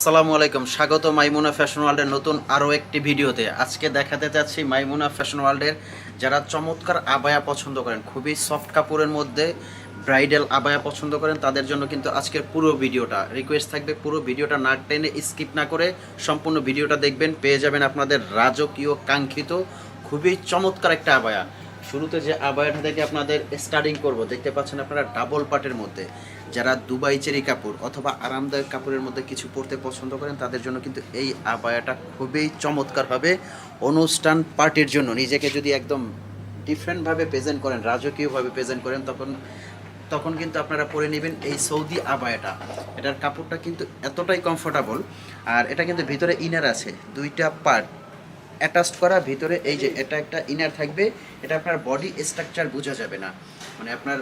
আসসালামু আলাইকুম। স্বাগত মাইমুনা ফ্যাশন ওয়ার্ল্ডের নতুন আরও একটি ভিডিওতে। আজকে দেখাতে চাচ্ছি মাইমুনা ফ্যাশন ওয়ার্ল্ডের যারা চমৎকার আবায়া পছন্দ করেন, খুবই সফট কাপড়ের মধ্যে ব্রাইডাল আবায়া পছন্দ করেন, তাদের জন্য কিন্তু আজকের পুরো ভিডিওটা। রিকোয়েস্ট থাকবে পুরো ভিডিওটা না টেনে স্কিপ না করে সম্পূর্ণ ভিডিওটা দেখবেন, পেয়ে যাবেন আপনাদের রাজকীয়, কাঙ্ক্ষিত, খুবই চমৎকার একটা আবায়া। শুরুতে যে আবায়াটা থেকে আপনাদের স্টার্টিং করব, দেখতে পাচ্ছেন আপনারা ডাবল পাটের মধ্যে। যারা দুবাই চেরি কাপড় অথবা আরামদায়ক কাপড়ের মধ্যে কিছু পরতে পছন্দ করেন, তাদের জন্য কিন্তু এই আবায়াটা খুবই চমৎকার হবে। অনুষ্ঠান পার্টির জন্য নিজেকে যদি একদম ডিফারেন্টভাবে প্রেজেন্ট করেন, রাজকীয়ভাবে প্রেজেন্ট করেন, তখন তখন কিন্তু আপনারা পরে নেবেন এই সৌদি আবায়াটা। এটার কাপড়টা কিন্তু এতটাই কমফোর্টেবল আর এটা কিন্তু ভিতরে ইনার আছে, দুইটা পার্ট অ্যাটাচড করা, ভিতরে এই যে এটা একটা ইনার থাকবে, এটা আপনার বডি স্ট্রাকচার বোঝা যাবে না। মানে আপনার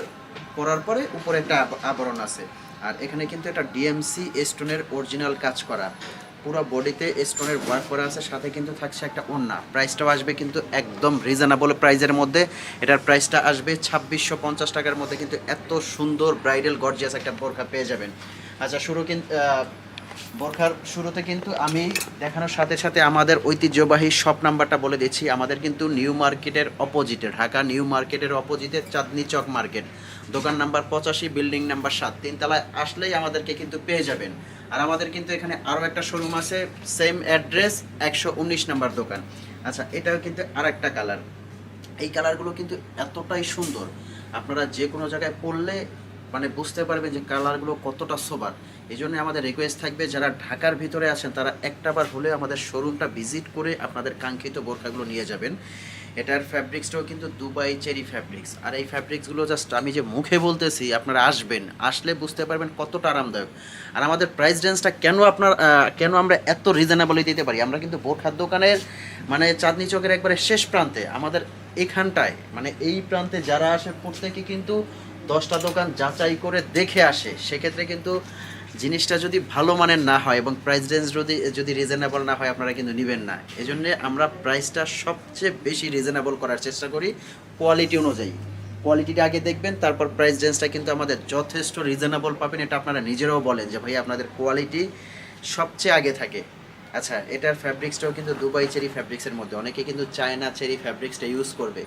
পরার পরে উপরে একটা আবরণ আছে। আর এখানে কিন্তু এটা ডিএমসি স্টোনের অরিজিনাল কাজ করা। পুরো বডিতে স্টোনের ওয়ার্ক করা আছে, সাথে কিন্তু থাকছে একটা ওন্না প্রাইসটাও আসবে কিন্তু একদম রিজনেবল প্রাইজের মধ্যে। এটার প্রাইসটা আসবে ছাব্বিশশো পঞ্চাশ টাকার মধ্যে। কিন্তু এত সুন্দর ব্রাইডাল গর্জিয়াস একটা বোরখা পেয়ে যাবেন। আচ্ছা শুরু কিন্তু বোরখার শুরুতে কিন্তু আমি দেখানোর সাথে সাথে আমাদের ঐতিহ্যবাহী শপ নাম্বারটা বলে দিচ্ছি। আমাদের কিন্তু নিউ মার্কেটের অপোজিটে ঢাকা নিউ মার্কেটের অপোজিটে চাঁদনি চক মার্কেট দোকান নাম্বার পঁচাশি বিল্ডিং নাম্বার সাত। তিনতলায় আসলেই আমাদেরকে কিন্তু পেয়ে যাবেন। আর আমাদের কিন্তু এখানে আরও একটা শোরুম আছে সেম অ্যাড্রেস একশো উনিশ নাম্বার দোকান। আচ্ছা এটাও কিন্তু আর একটা কালার এই কালারগুলো কিন্তু এতটাই সুন্দর। আপনারা যে কোনো জায়গায় পড়লে মানে বুঝতে পারবেন যে কালারগুলো কতটা সোবার। এই জন্য আমাদের রিকোয়েস্ট থাকবে যারা ঢাকার ভিতরে আছেন, তারা একটাবার হলে আমাদের শোরুমটা ভিজিট করে আপনাদের কাঙ্ক্ষিত বোরখাগুলো নিয়ে যাবেন। এটার ফ্যাব্রিক্সটাও কিন্তু দুবাই চেরি ফ্যাব্রিক্স আর এই ফ্যাব্রিক্সগুলো জাস্ট আমি যে মুখে বলতেছি, আপনারা আসবেন, আসলে বুঝতে পারবেন কতটা আরামদায়ক। আর আমাদের প্রাইস রেঞ্জটা কেন আপনার কেন আমরা এত রিজনেবলি দিতে পারি? আমরা কিন্তু বোরখার দোকানের মানে চাঁদনি চকের একবারে শেষ প্রান্তে আমাদের এখানটায় মানে এই প্রান্তে যারা আসে প্রত্যেকে কিন্তু দশটা দোকান যাচাই করে দেখে আসে। সেক্ষেত্রে কিন্তু জিনিসটা যদি ভালো মানের না হয় এবং প্রাইস রেঞ্জ যদি যদি রিজনেবল না হয়, আপনারা কিন্তু নেবেন না। এই জন্যে আমরা প্রাইসটা সবচেয়ে বেশি রিজনেবল করার চেষ্টা করি কোয়ালিটি অনুযায়ী। কোয়ালিটিটা আগে দেখবেন, তারপর প্রাইস রেঞ্জটা কিন্তু আমাদের যথেষ্ট রিজনেবল পাবেন, এটা আপনারা নিজেরাও বলেন যে, ভাই, আপনাদের কোয়ালিটি সবচেয়ে আগে থাকে। আচ্ছা এটার ফ্যাব্রিক্সটাও কিন্তু দুবাই চেরি ফ্যাব্রিক্সের মধ্যে। অনেকে কিন্তু চায়না চেরি ফ্যাব্রিক্সটা ইউজ করবে।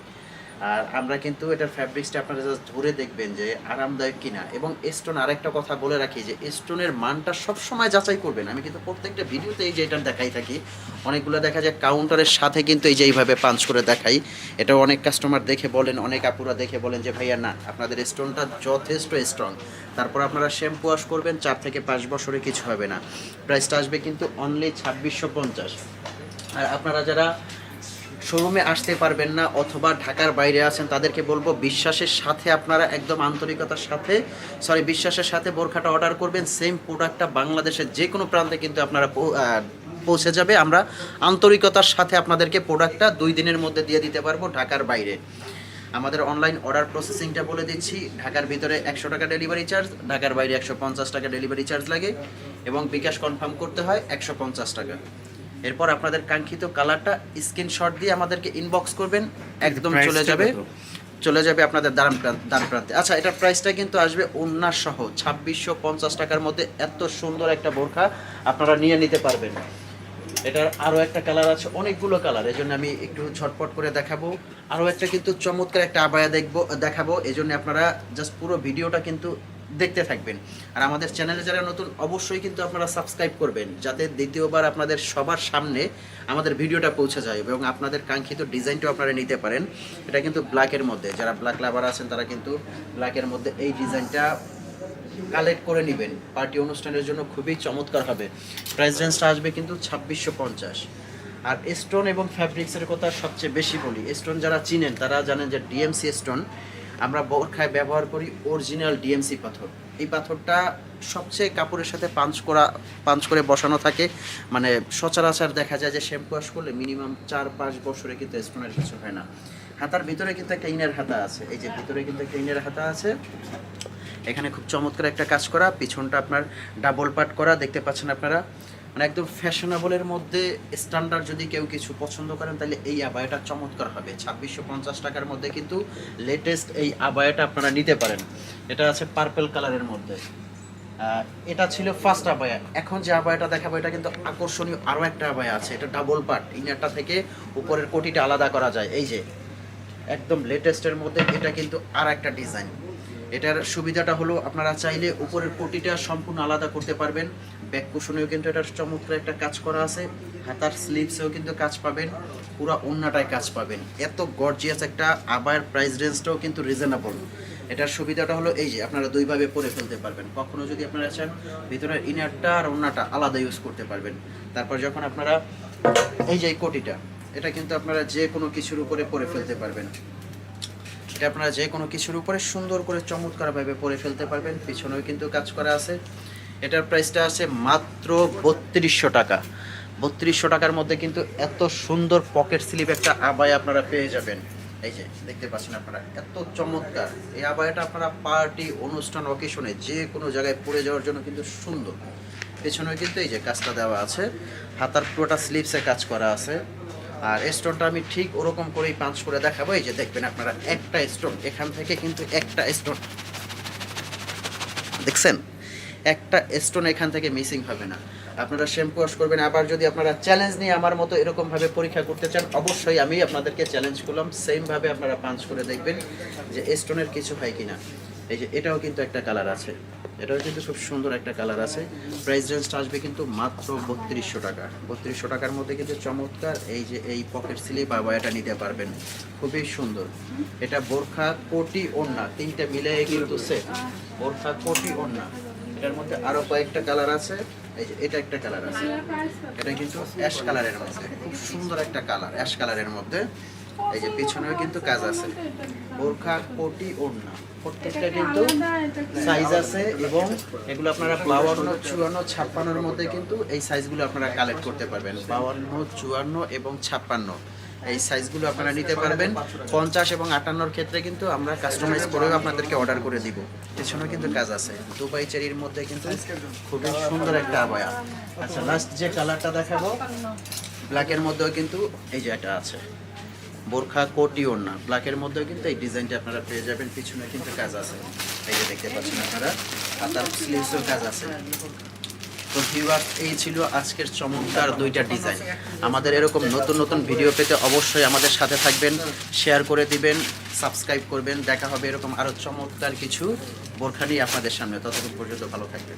আর আমরা কিন্তু এটার ফ্যাব্রিক্সটা আপনারা জাস্ট ধরে দেখবেন যে আরামদায়ক কিনা। এবং স্টোন আরেকটা কথা বলে রাখি যে স্টোনের মানটা সবসময় যাচাই করবেন। আমি কিন্তু প্রত্যেকটা ভিডিওতে এই যে এটা দেখাই থাকি। অনেকগুলো দেখা যায় কাউন্টারের সাথে কিন্তু এই যে এইভাবে পাঞ্চ করে দেখাই। এটা অনেক কাস্টমার দেখে বলেন, অনেক আপুরা দেখে বলেন যে, ভাইয়া, না, আপনাদের স্টোনটা যথেষ্ট স্ট্রং তারপর আপনারা শ্যাম্পু ওয়াশ করবেন, চার থেকে পাঁচ বছরে কিছু হবে না। প্রাইসটা আসবে কিন্তু অনলি ছাব্বিশশো পঞ্চাশ। আর আপনারা যারা শোরুমে আসতে পারবেন না অথবা ঢাকার বাইরে আছেন, তাদেরকে বলব বিশ্বাসের সাথে আপনারা একদম আন্তরিকতার সাথে সরি বিশ্বাসের সাথে বোরখাটা অর্ডার করবেন। সেম প্রোডাক্টটা বাংলাদেশের যে কোনো প্রান্তে কিন্তু আপনারা পৌঁছে যাবে। আমরা আন্তরিকতার সাথে আপনাদেরকে প্রোডাক্টটা দুই দিনের মধ্যে দিয়ে দিতে পারব ঢাকার বাইরে। আমাদের অনলাইন অর্ডার প্রসেসিংটা বলে দিচ্ছি। ঢাকার ভিতরে একশো টাকা ডেলিভারি চার্জ ঢাকার বাইরে একশো পঞ্চাশ টাকা ডেলিভারি চার্জ লাগে এবং বিকাশ কনফার্ম করতে হয় একশো পঞ্চাশ টাকা। এরপর আপনাদের কাঙ্ক্ষিত কালারটা স্ক্রিনশট দিয়ে আমাদেরকে ইনবক্স করবেন একদম চলে যাবে। চলে যাবে আপনাদের দাম দাম প্রান্তে। আচ্ছা এটার প্রাইসটা কিন্তু আসবে উন্নাস সহ ছাব্বিশশো পঞ্চাশ টাকার মধ্যে এত সুন্দর একটা বোরখা আপনারা নিয়ে নিতে পারবেন। এটার আরও একটা কালার আছে অনেকগুলো কালার এই জন্য আমি একটু ঝটপট করে দেখাবো। আরও একটা কিন্তু চমৎকার একটা আবায়া দেখব দেখাবো এই জন্য আপনারা জাস্ট পুরো ভিডিওটা কিন্তু দেখতে থাকবেন। আর আমাদের চ্যানেলে যারা নতুন, অবশ্যই কিন্তু আপনারা সাবস্ক্রাইব করবেন, যাতে দ্বিতীয়বার আপনাদের সবার সামনে আমাদের ভিডিওটা পৌঁছে যায় এবং আপনাদের কাঙ্ক্ষিত ডিজাইনটাও আপনারা নিতে পারেন। এটা কিন্তু ব্ল্যাকের মধ্যে, যারা ব্ল্যাক লাভার আছেন তারা কিন্তু ব্ল্যাকের মধ্যে এই ডিজাইনটা কালেক্ট করে নেবেন। পার্টি অনুষ্ঠানের জন্য খুবই চমৎকার হবে। প্রাইস রেঞ্জটা আসবে কিন্তু ছাব্বিশশো পঞ্চাশ। আর স্টোন এবং ফ্যাব্রিক্সের কথা সবচেয়ে বেশি বলি স্টোন যারা চিনেন তারা জানেন যে ডিএমসি স্টোন আমরা বোরখায় ব্যবহার করি অরিজিনাল ডিএমসি পাথর। এই পাথরটা সবচেয়ে কাপড়ের সাথে পাঞ্চ করা, পাঞ্চ করে বসানো থাকে। মানে সচরাচর দেখা যায় যে শ্যাম্পু ওয়াশ করলে মিনিমাম চার পাঁচ বছরে কিন্তু স্টোনের কিছু হয় না। হাতার ভিতরে কিন্তু একটা ইনার হাতা আছে। এই যে ভিতরে কিন্তু একটা ইনার হাতা আছে। এখানে খুব চমৎকার একটা কাজ করা। পিছনটা আপনার ডাবল পাট করা। দেখতে পাচ্ছেন আপনারা? মানে একদম ফ্যাশনেবলের মধ্যে স্ট্যান্ডার্ড যদি কেউ কিছু পছন্দ করেন, তাহলে এই আবায়াটা চমৎকার হবে। ছাব্বিশশো পঞ্চাশ টাকার মধ্যে কিন্তু লেটেস্ট এই আবায়াটা আপনারা নিতে পারেন। এটা আছে পার্পেল কালারের মধ্যে। এটা ছিল ফার্স্ট আবায়া। এখন যে আবায়াটা দেখাবো, এটা কিন্তু আকর্ষণীয় আরও একটা আবায়া আছে। এটা ডাবল পার্ট ইনারটা থেকে উপরের কোটিটা আলাদা করা যায়। এই যে, একদম লেটেস্টের মধ্যে এটা কিন্তু আর একটা ডিজাইন এটার সুবিধাটা হলো, আপনারা চাইলে উপরের কোটিটা সম্পূর্ণ আলাদা করতে পারবেন। ব্যাক কুশনেও কিন্তু এটার চমৎকার একটা কাজ করা আছে। হাতার স্লিভসেও কিন্তু কাজ পাবেন। পুরো অন্যটায় কাজ পাবেন। এত গর্জিয়াস একটা আবার প্রাইস রেঞ্জটাও কিন্তু রিজনেবল এটার সুবিধাটা হলো এই যে, আপনারা দুইভাবে পরে ফেলতে পারবেন। কখনো যদি আপনারা চান, ভিতরের ইনারটা আর অন্যটা আলাদা ইউজ করতে পারবেন। তারপর যখন আপনারা, এই যে কোটিটা, এটা কিন্তু আপনারা যে কোনো কিছুর উপরে পরে ফেলতে পারবেন। এটা আপনারা যে কোনো কিছুর উপরে সুন্দর করে চমৎকারভাবে পরে ফেলতে পারবেন। পিছনেও কিন্তু কাজ করা আছে। এটার প্রাইসটা আছে মাত্র বত্রিশশো টাকা। বত্রিশশো টাকার মধ্যে কিন্তু এত সুন্দর পকেট স্লিপ একটা আবায় আপনারা পেয়ে যাবেন। এই যে, দেখতে পাচ্ছেন আপনারা, এত চমৎকার। এই আবায়াটা আপনারা পার্টি অনুষ্ঠান অকেশনে যে কোনো জায়গায় পড়ে যাওয়ার জন্য কিন্তু সুন্দর। পেছনে কিন্তু এই যে কাজটা দেওয়া আছে। হাতার পুরোটা স্লিপসে কাজ করা আছে। আর স্টোনটা আমি ঠিক ওরকম করেই পাঁচ করে দেখাবো। এই যে দেখবেন আপনারা একটা স্টোন এখান থেকে কিন্তু একটা স্টোন দেখছেন? একটা স্টোন এখান থেকে মিসিং হবে না। আপনারা শ্যাম্পু ওয়াশ করবেন। আবার যদি আপনারা চ্যালেঞ্জ নিয়ে আমার মতো এরকমভাবে পরীক্ষা করতে চান, অবশ্যই আমি আপনাদেরকে চ্যালেঞ্জ করলাম। সেমভাবে আপনারা পাঞ্চ করে দেখবেন যে স্টোনের কিছু হয় কিনা। এই যে, এটাও কিন্তু একটা কালার আছে। এটাও কিন্তু খুব সুন্দর একটা কালার আছে। প্রাইস রেঞ্জটা আসবে কিন্তু মাত্র বত্রিশশো টাকা। বত্রিশশো টাকার মধ্যে কিন্তু চমৎকার এই যে, এই পকেট স্লিপ বা এটা নিতে পারবেন। খুবই সুন্দর। এটা বোরখা কোটি ওড়না, তিনটে মিলে কিন্তু সেট বোরখা কোটি ওড়না। এটার মধ্যে আরও কয়েকটা কালার আছে। এই যে এটা একটা কালার আছে। এটা কিন্তু অ্যাশ কালারের মধ্যে। খুব সুন্দর একটা কালার অ্যাশ কালারের মধ্যে। এই যে পিছনেও কিন্তু কাজ আছে। বোরখা, কোটি, ওড়না। প্রত্যেকটা কিন্তু সাইজ আছে এবং এগুলো আপনারা বাউান্ন চুয়ান্ন, ছাপ্পান্নর মধ্যে কিন্তু এই সাইজগুলো আপনারা কালেক্ট করতে পারবেন। বাউান্ন চুয়ান্ন এবং ছাপ্পান্ন। এই সাইজগুলো আপনারা নিতে পারবেন। পঞ্চাশ এবং আটান্নর ক্ষেত্রে কিন্তু আমরা কাস্টমাইজ করেও আপনাদেরকে অর্ডার করে দিব। পেছনেও কিন্তু কাজ আছে। দুবাই চেরির মধ্যে কিন্তু খুবই সুন্দর একটা আবায়া আচ্ছা লাস্ট যে কালারটা দেখাবো ব্ল্যাকের মধ্যেও কিন্তু এই যে এটা আছে। বোরখা, কোটি ওড়না। ব্ল্যাকের মধ্যেও কিন্তু এই ডিজাইনটা আপনারা পেয়ে যাবেন। পিছনে কিন্তু কাজ আছে। এই যে দেখতে পাচ্ছেন আপনারা। আর তার স্লিভসেও কাজ আছে। তো ভিউয়ার্স, এই ছিল আজকের চমৎকার দুইটা ডিজাইন আমাদের এরকম নতুন নতুন ভিডিও পেতে অবশ্যই আমাদের সাথে থাকবেন শেয়ার করে দিবেন সাবস্ক্রাইব করবেন। দেখা হবে এরকম আরও চমৎকার কিছু বোরখানি আপনাদের সামনে। ততক্ষণ পর্যন্ত ভালো থাকবেন।